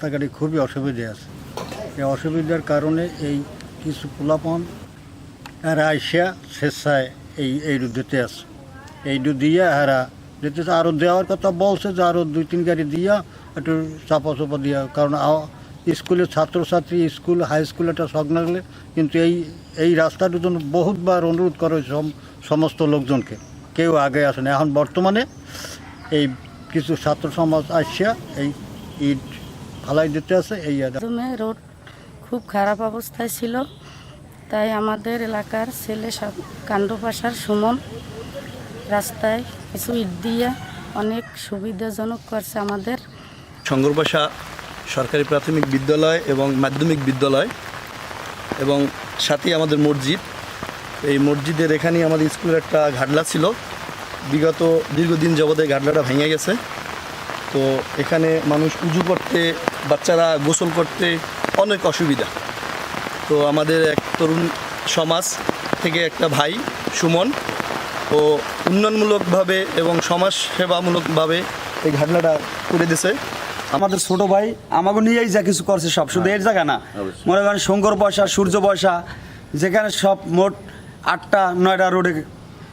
রাস্তাঘাটে খুবই অসুবিধে আছে। এই অসুবিধার কারণে এই কিছু পোলাপন এরা আইসা স্বেচ্ছায় এই এই দিতে আছে। এই দিয়ে এরা দিতেছে আরও দেওয়ার কথা বলছে যে আরও দুই তিন গাড়ি দিয়া একটু চাপা চাপা দিয়া, কারণ স্কুলের ছাত্রছাত্রী, স্কুল, হাই স্কুল একটা শখ লাগলে কিন্তু এই এই রাস্তাটার জন্য বহুতবার অনুরোধ করা হয়েছে সমস্ত লোকজনকে। কেউ আগে আসে না এখন বর্তমানে এই কিছু ছাত্র সমাজ আসিয়া এই ইট ফালাই দিতে আছে এই প্রথমে রোড খুব খারাপ অবস্থায় ছিল তাই আমাদের এলাকার ছেলে সব কাণ্ডপাশার সুমন রাস্তায় কিছু ইট দিয়ে অনেক সুবিধাজনক করছে আমাদের। শঙ্করবাসা সরকারি প্রাথমিক বিদ্যালয় এবং মাধ্যমিক বিদ্যালয় এবং সাথে আমাদের মসজিদ। এই মসজিদের এখানেই আমাদের স্কুলের একটা ঘাটলা ছিল। বিগত দীর্ঘদিন জগতে ঘাটলাটা ভেঙে গেছে। তো এখানে মানুষ উজু করতে বাচ্চারা গোসল করতে অনেক অসুবিধা। তো আমাদের এক তরুণ সমাজ থেকে একটা ভাই সুমন ও উন্নয়নমূলকভাবে এবং সমাজ সেবামূলকভাবে এই ঘটনাটা করে দিছে। আমাদের ছোট ভাই আমাকে নিয়েই যা কিছু করছে সব শুধু এর জায়গা না। মনে করেন শঙ্কর পয়সা সূর্য পয়সা যেখানে সব মোট আটটা নয়টা রোডে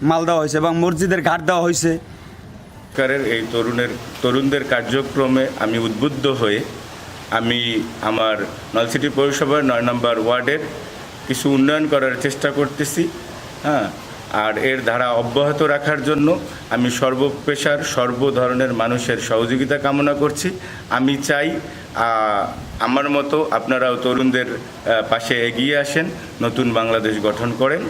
মাল দেওয়া হয়েছে এবং মসজিদের ঘাট দেওয়া হয়েছে। সরকারের এই তরুণের, তরুণদের কার্যক্রমে আমি উদ্বুদ্ধ হয়ে আমি আমার নলসিটি পৌরসভার নয় নম্বর ওয়ার্ডের কিছু উন্নয়ন করার চেষ্টা করতেছি হ্যাঁ? আর এর ধারা অব্যাহত রাখার জন্য আমি সর্বপেশার সর্ব ধরনের মানুষের সহযোগিতা কামনা করছি। আমি চাই আমার মতো আপনারাও তরুণদের পাশে এগিয়ে আসেন, নতুন বাংলাদেশ গঠন করেন।